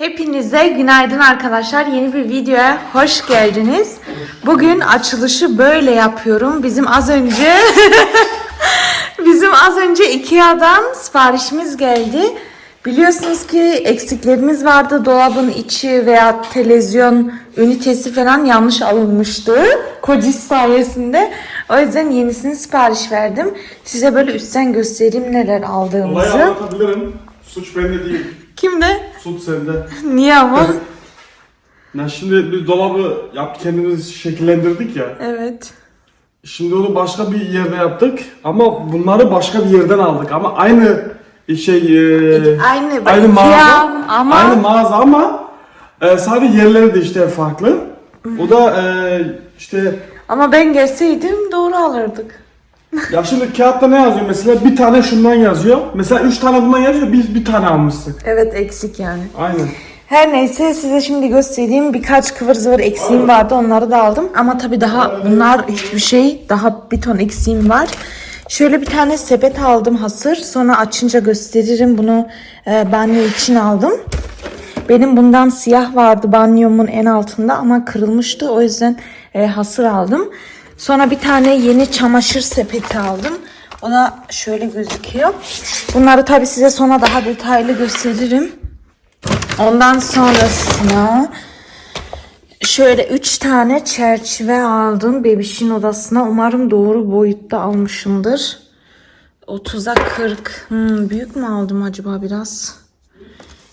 Hepinize günaydın arkadaşlar. Yeni bir videoya hoş geldiniz. Bugün açılışı böyle yapıyorum. Bizim az önce bizim az önce Ikea'dan siparişimiz geldi. Biliyorsunuz ki eksiklerimiz vardı. Dolabın içi veya televizyon ünitesi falan yanlış alınmıştı. Kocis sayesinde. O yüzden yenisini sipariş verdim. Size böyle üstten göstereyim neler Olayı aldığımızı. anlatabilirim. Suç bende değil. Kimde? Suç sende. Niye ama? Ya şimdi biz dolabı yaptık kendimiz şekillendirdik ya. evet. Şimdi onu başka bir yerde yaptık ama bunları başka bir yerden aldık ama aynı şey e, Aynı, aynı mağaza ama- aynı mağaza ama e, sadece yerleri de işte farklı. O da e, işte Ama ben gelseydim doğru alırdık. Ya şimdi kağıtta ne yazıyor mesela bir tane şundan yazıyor. Mesela üç tane bundan yazıyor biz bir tane almıştık. Evet eksik yani. Aynen. Her neyse size şimdi göstereyim birkaç kıvır zıvır eksiğim vardı onları da aldım. Ama tabi daha bunlar hiçbir şey daha bir ton eksiğim var. Şöyle bir tane sepet aldım hasır. Sonra açınca gösteririm bunu e, banyo için aldım. Benim bundan siyah vardı banyomun en altında ama kırılmıştı. O yüzden e, hasır aldım. Sonra bir tane yeni çamaşır sepeti aldım. O da şöyle gözüküyor. Bunları tabi size sonra daha detaylı gösteririm. Ondan sonrasına şöyle 3 tane çerçeve aldım bebişin odasına. Umarım doğru boyutta almışımdır. 30'a 40. Hmm, büyük mü aldım acaba biraz?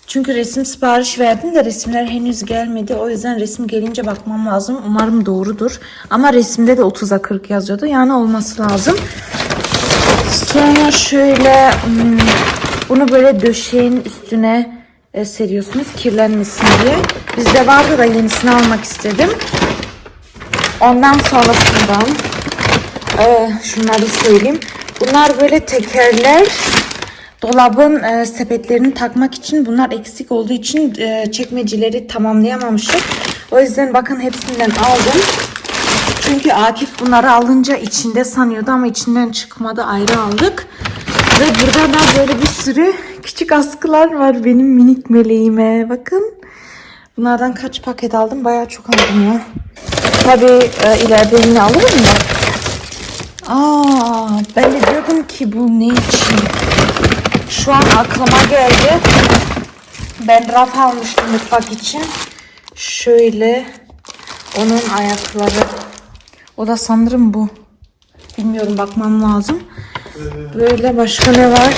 Çünkü resim sipariş verdim de resimler henüz gelmedi. O yüzden resim gelince bakmam lazım. Umarım doğrudur. Ama resimde de 30'a 40 yazıyordu. Yani olması lazım. Sonra şöyle hmm, bunu böyle döşeğin üstüne e, seriyorsunuz kirlenmesin diye. Bizde vardı da yenisini almak istedim. Ondan sonrasından e, şunları söyleyeyim. Bunlar böyle tekerler. Dolabın e, sepetlerini takmak için bunlar eksik olduğu için e, çekmeceleri tamamlayamamıştık. O yüzden bakın hepsinden aldım. Çünkü Akif bunları alınca içinde sanıyordu ama içinden çıkmadı ayrı aldık. Ve burada da böyle bir sürü küçük askılar var benim minik meleğime. Bakın. Bunlardan kaç paket aldım? Bayağı çok aldım ya. Tabii e, ileride yine alırım da. Aa, ben de diyordum ki bu ne için? Şu an aklıma geldi. Ben raf almıştım mutfak için. Şöyle onun ayakları. O da sanırım bu. Bilmiyorum bakmam lazım. Böyle başka ne var?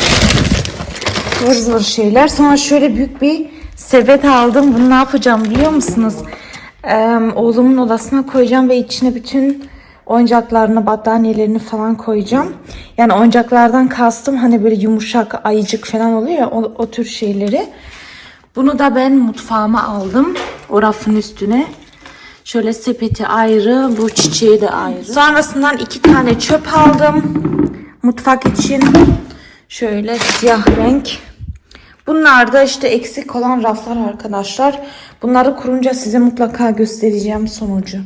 Zıvır zıvır şeyler. Sonra şöyle büyük bir sepet aldım. Bunu ne yapacağım biliyor musunuz? Ee, oğlumun odasına koyacağım ve içine bütün oyuncaklarını, battaniyelerini falan koyacağım. Yani oyuncaklardan kastım hani böyle yumuşak, ayıcık falan oluyor ya o, o tür şeyleri. Bunu da ben mutfağıma aldım. O rafın üstüne. Şöyle sepeti ayrı, bu çiçeği de ayrı. Sonrasından iki tane çöp aldım. Mutfak için. Şöyle siyah renk. Bunlar da işte eksik olan raflar arkadaşlar. Bunları kurunca size mutlaka göstereceğim sonucu.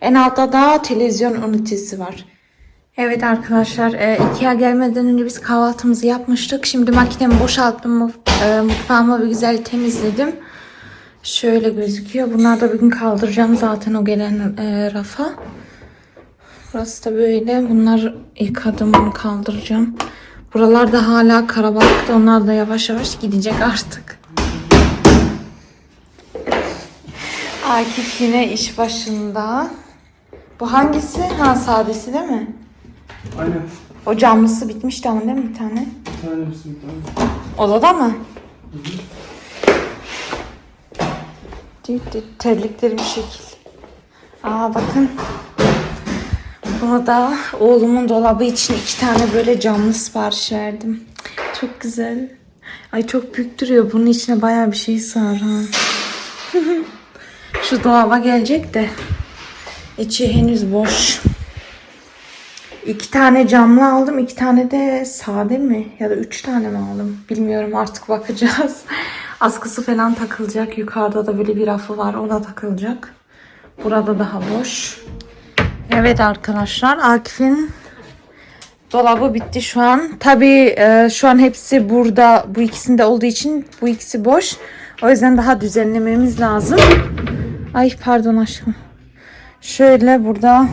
En altta da televizyon ünitesi var. Evet arkadaşlar e, Ikea gelmeden önce biz kahvaltımızı yapmıştık. Şimdi makinemi boşalttım. e, Mutfağımı bir güzel temizledim. Şöyle gözüküyor. Bunlar da bugün kaldıracağım zaten o gelen e, rafa. Burası da böyle. Bunlar yıkadım bunu kaldıracağım. Buralar da hala karabalıkta. Onlar da yavaş yavaş gidecek artık. Akif yine iş başında. Bu hangisi? Ha sadesi değil mi? Aynen. O camlısı bitmişti ama değil mi bir tane? Bir tane. Odada mı? Düt düt, Terliklerim şekil. Aa bakın. Bunu da oğlumun dolabı için iki tane böyle camlı sipariş verdim. Çok güzel. Ay çok büyük duruyor. Bunun içine bayağı bir şey sığar ha. Şu dolaba gelecek de. İçi henüz boş. İki tane camlı aldım. iki tane de sade mi? Ya da üç tane mi aldım? Bilmiyorum artık bakacağız. Askısı falan takılacak. Yukarıda da böyle bir rafı var. O da takılacak. Burada daha boş. Evet arkadaşlar. Akif'in dolabı bitti şu an. Tabii e, şu an hepsi burada. Bu ikisinde olduğu için bu ikisi boş. O yüzden daha düzenlememiz lazım. Ay pardon aşkım. Şöyle burada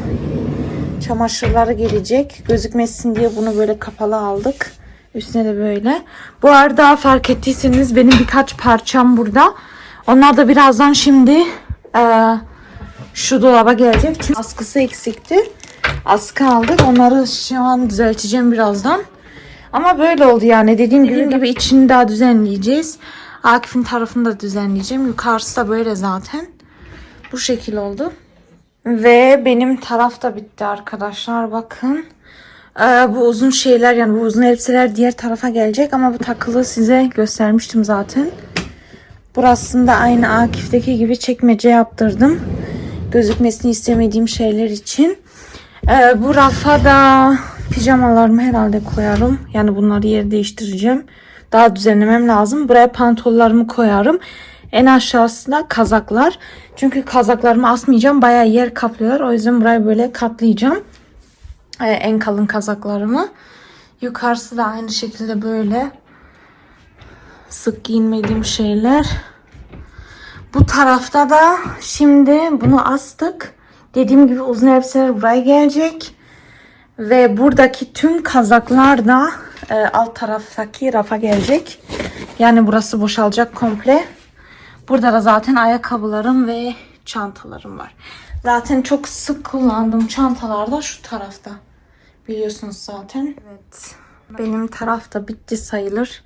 çamaşırları gelecek. Gözükmesin diye bunu böyle kapalı aldık. Üstüne de böyle. Bu arada fark ettiyseniz benim birkaç parçam burada. Onlar da birazdan şimdi eee, şu dolaba gelecek. Çünkü askısı eksikti. Askı aldık. Onları şu an düzelteceğim birazdan. Ama böyle oldu yani. Dediğim gibi, gibi içini daha düzenleyeceğiz. Akif'in tarafını da düzenleyeceğim. Yukarısı da böyle zaten. Bu şekil oldu. Ve benim taraf da bitti arkadaşlar. Bakın. Ee, bu uzun şeyler yani bu uzun elbiseler diğer tarafa gelecek ama bu takılı size göstermiştim zaten. Burasında aynı Akif'teki gibi çekmece yaptırdım. Gözükmesini istemediğim şeyler için. Ee, bu rafa da pijamalarımı herhalde koyarım. Yani bunları yer değiştireceğim. Daha düzenlemem lazım. Buraya pantollarımı koyarım. En aşağısına kazaklar. Çünkü kazaklarımı asmayacağım. Bayağı yer kaplıyorlar. O yüzden burayı böyle katlayacağım. Ee, en kalın kazaklarımı. Yukarısı da aynı şekilde böyle. Sık giyinmediğim şeyler. Bu tarafta da şimdi bunu astık. Dediğim gibi uzun elbiseler buraya gelecek. Ve buradaki tüm kazaklar da e, alt taraftaki rafa gelecek. Yani burası boşalacak komple. Burada da zaten ayakkabılarım ve çantalarım var. Zaten çok sık kullandığım çantalar da şu tarafta. Biliyorsunuz zaten. Evet. Benim tarafta bitti sayılır.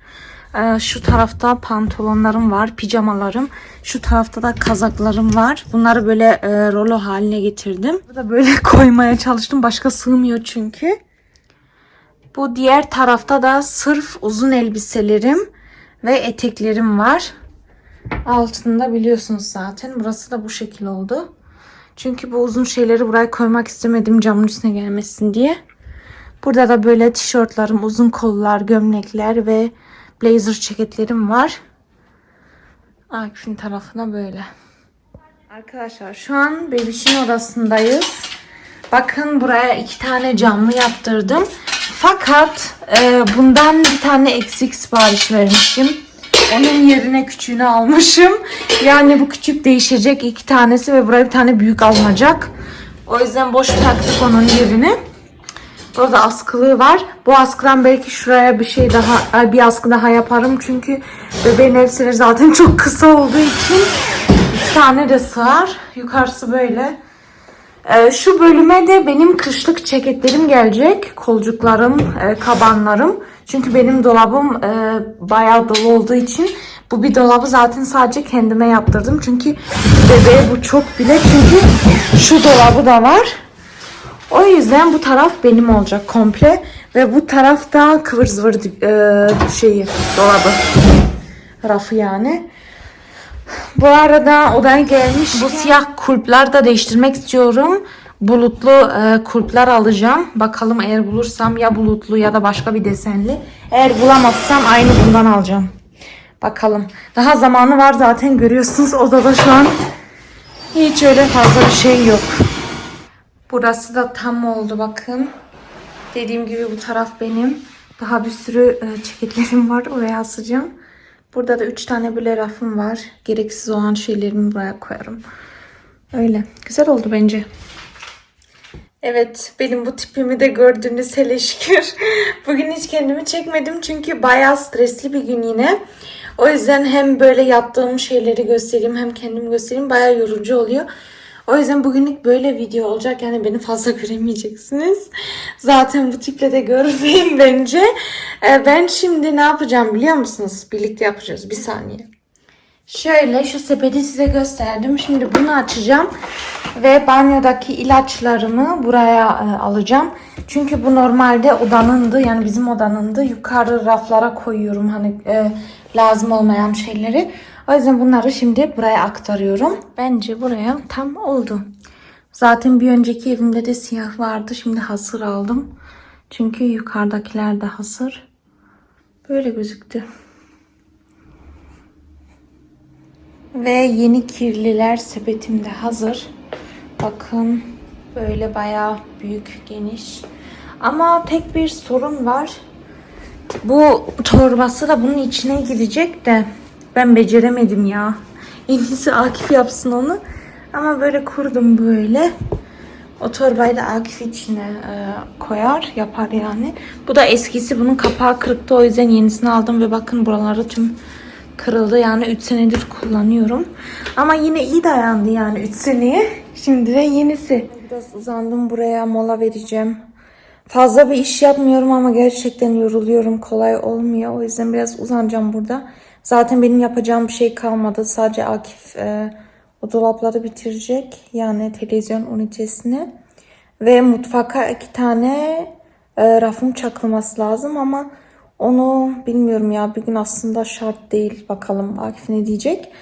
Ee, şu tarafta pantolonlarım var, pijamalarım. Şu tarafta da kazaklarım var. Bunları böyle e, rolo haline getirdim. Burada böyle koymaya çalıştım. Başka sığmıyor çünkü. Bu diğer tarafta da sırf uzun elbiselerim ve eteklerim var. Altında biliyorsunuz zaten. Burası da bu şekil oldu. Çünkü bu uzun şeyleri buraya koymak istemedim camın üstüne gelmesin diye. Burada da böyle tişörtlerim, uzun kollar, gömlekler ve blazer ceketlerim var. Akif'in tarafına böyle. Arkadaşlar şu an bebişin odasındayız. Bakın buraya iki tane camlı yaptırdım. Fakat e, bundan bir tane eksik sipariş vermişim. Onun yerine küçüğünü almışım. Yani bu küçük değişecek iki tanesi ve buraya bir tane büyük alınacak. O yüzden boş bıraktık onun yerini. Burada askılığı var. Bu askıdan belki şuraya bir şey daha, bir askı daha yaparım. Çünkü bebeğin elbiseleri zaten çok kısa olduğu için iki tane de sığar. Yukarısı böyle. Ee, şu bölüme de benim kışlık ceketlerim gelecek. Kolcuklarım, e, kabanlarım. Çünkü benim dolabım e, bayağı dolu olduğu için bu bir dolabı zaten sadece kendime yaptırdım. Çünkü bebeğe bu çok bile. Çünkü şu dolabı da var. O yüzden bu taraf benim olacak komple. Ve bu tarafta kıvır zıvır e, şeyi, dolabı. Rafı yani. Bu arada odaya gelmiş. Bu siyah kulplar da değiştirmek istiyorum. Bulutlu e, kulplar alacağım. Bakalım eğer bulursam ya bulutlu ya da başka bir desenli. Eğer bulamazsam aynı bundan alacağım. Bakalım. Daha zamanı var zaten görüyorsunuz odada şu an. Hiç öyle fazla bir şey yok. Burası da tam oldu bakın. Dediğim gibi bu taraf benim. Daha bir sürü e, ceketlerim var. Oraya asacağım. Burada da 3 tane böyle rafım var. Gereksiz olan şeylerimi buraya koyarım. Öyle. Güzel oldu bence. Evet, benim bu tipimi de gördüğünüz hele şükür. Bugün hiç kendimi çekmedim çünkü bayağı stresli bir gün yine. O yüzden hem böyle yaptığım şeyleri göstereyim hem kendimi göstereyim bayağı yorucu oluyor. O yüzden bugünlük böyle video olacak. Yani beni fazla göremeyeceksiniz. Zaten bu tiple de görmeyin bence. Ee, ben şimdi ne yapacağım biliyor musunuz? Birlikte yapacağız. Bir saniye. Şöyle şu sepeti size gösterdim. Şimdi bunu açacağım. Ve banyodaki ilaçlarımı buraya e, alacağım. Çünkü bu normalde odanındı. Yani bizim odanındı. Yukarı raflara koyuyorum. Hani e, lazım olmayan şeyleri. O yüzden bunları şimdi buraya aktarıyorum. Bence buraya tam oldu. Zaten bir önceki evimde de siyah vardı. Şimdi hasır aldım. Çünkü yukarıdakiler de hasır. Böyle gözüktü. Ve yeni kirliler sepetimde hazır. Bakın böyle bayağı büyük, geniş. Ama tek bir sorun var. Bu torbası da bunun içine gidecek de Ben beceremedim ya. En iyisi Akif yapsın onu. Ama böyle kurdum böyle. O torbayı da Akif içine e, koyar, yapar yani. Bu da eskisi. Bunun kapağı kırıktı. O yüzden yenisini aldım ve bakın buraları tüm kırıldı. Yani 3 senedir kullanıyorum. Ama yine iyi dayandı yani 3 seneye. Şimdi de yenisi. Biraz uzandım buraya mola vereceğim. Fazla bir iş yapmıyorum ama gerçekten yoruluyorum. Kolay olmuyor. O yüzden biraz uzanacağım burada. Zaten benim yapacağım bir şey kalmadı. Sadece Akif e, o dolapları bitirecek. Yani televizyon ünitesini. Ve mutfaka iki tane e, rafım çakılması lazım ama onu bilmiyorum ya. Bir gün aslında şart değil. Bakalım Akif ne diyecek.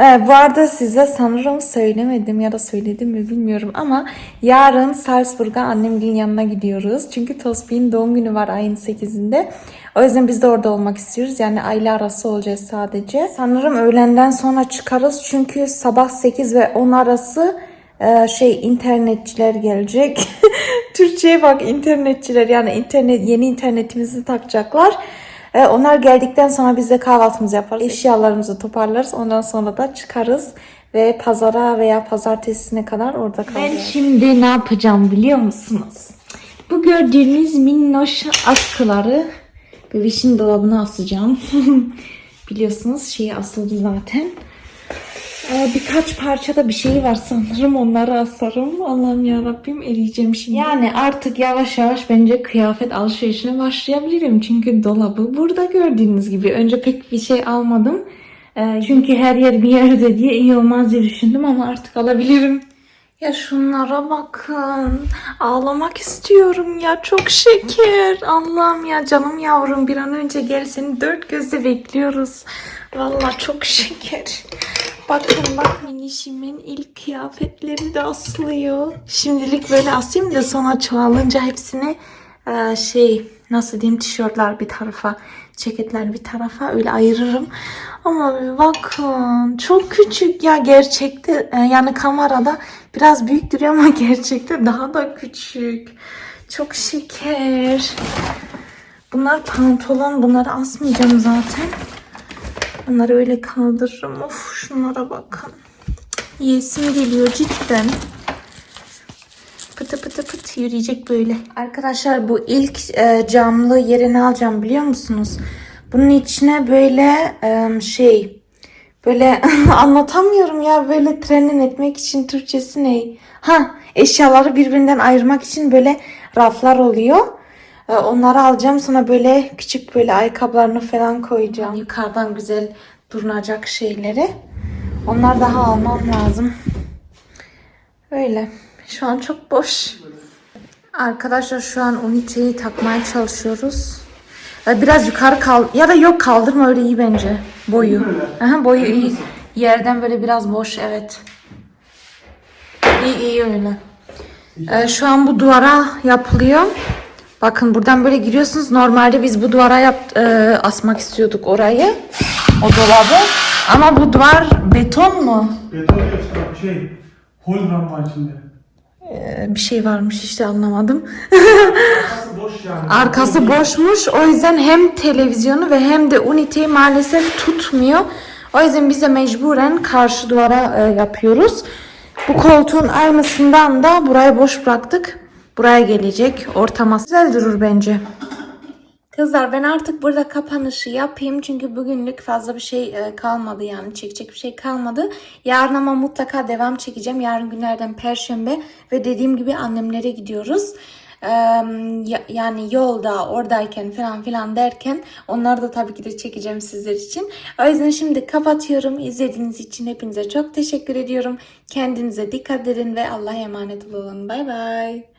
Ee, bu arada size sanırım söylemedim ya da söyledim mi bilmiyorum ama yarın Salzburg'a annemgilin yanına gidiyoruz. Çünkü Tospi'nin doğum günü var ayın 8'inde. O yüzden biz de orada olmak istiyoruz. Yani aile arası olacağız sadece. Sanırım öğlenden sonra çıkarız. Çünkü sabah 8 ve 10 arası e, şey internetçiler gelecek. Türkçe'ye bak internetçiler yani internet yeni internetimizi takacaklar. E, onlar geldikten sonra biz de kahvaltımızı yaparız. Eşyalarımızı toparlarız. Ondan sonra da çıkarız ve pazara veya pazartesine kadar orada kalacağız. Ben şimdi ne yapacağım biliyor musunuz? Bu gördüğünüz minnoş askıları bebişin dolabına asacağım. Biliyorsunuz şeyi asıldı zaten. Birkaç parçada bir şey var sanırım onları asarım. Allah'ım ya Rabbim eriyeceğim şimdi. Yani artık yavaş yavaş bence kıyafet alışverişine başlayabilirim. Çünkü dolabı burada gördüğünüz gibi. Önce pek bir şey almadım. Ee, çünkü her yer bir yerde diye iyi olmaz diye düşündüm ama artık alabilirim. Ya şunlara bakın. Ağlamak istiyorum ya. Çok şeker. Allah'ım ya canım yavrum bir an önce gel seni dört gözle bekliyoruz. Vallahi çok şeker. Bakın bak minişimin ilk kıyafetleri de asılıyor. Şimdilik böyle asayım da sonra çoğalınca hepsini e, şey nasıl diyeyim tişörtler bir tarafa, ceketler bir tarafa öyle ayırırım. Ama bakın çok küçük ya gerçekte e, yani kamerada biraz büyük duruyor ama gerçekte daha da küçük. Çok şeker. Bunlar pantolon bunları asmayacağım zaten. Onları öyle kaldırırım. Of şunlara bakın. Yesim geliyor cidden. Pıtı pıtı pıtı yürüyecek böyle. Arkadaşlar bu ilk e, camlı yerini alacağım biliyor musunuz? Bunun içine böyle e, şey böyle anlatamıyorum ya böyle trenin etmek için Türkçesi ne? Ha eşyaları birbirinden ayırmak için böyle raflar oluyor. E, Onları alacağım sonra böyle küçük böyle ayakkabılarını falan koyacağım. Yukarıdan güzel durunacak şeyleri. Onlar daha almam lazım. Öyle. Şu an çok boş. Arkadaşlar şu an uniteyi takmaya çalışıyoruz. Biraz yukarı kal ya da yok kaldırma öyle iyi bence. Boyu. Aha, boyu iyi. Yerden böyle biraz boş evet. İyi iyi öyle. E, şu an bu duvara yapılıyor. Bakın buradan böyle giriyorsunuz. Normalde biz bu duvara yap, e, asmak istiyorduk orayı. O dolabı. Ama bu duvar beton mu? Beton yok şey. Hologram var içinde. E, bir şey varmış işte anlamadım. Arkası boş yani. Arkası boşmuş. O yüzden hem televizyonu ve hem de üniteyi maalesef tutmuyor. O yüzden biz de mecburen karşı duvara e, yapıyoruz. Bu koltuğun aynısından da burayı boş bıraktık. Buraya gelecek. Ortama güzel durur bence. Kızlar ben artık burada kapanışı yapayım çünkü bugünlük fazla bir şey e, kalmadı yani çekecek bir şey kalmadı. Yarın ama mutlaka devam çekeceğim. Yarın günlerden perşembe ve dediğim gibi annemlere gidiyoruz. Yani yolda oradayken falan filan derken onları da tabii ki de çekeceğim sizler için. O yüzden şimdi kapatıyorum. İzlediğiniz için hepinize çok teşekkür ediyorum. Kendinize dikkat edin ve Allah'a emanet olun. Bay bay.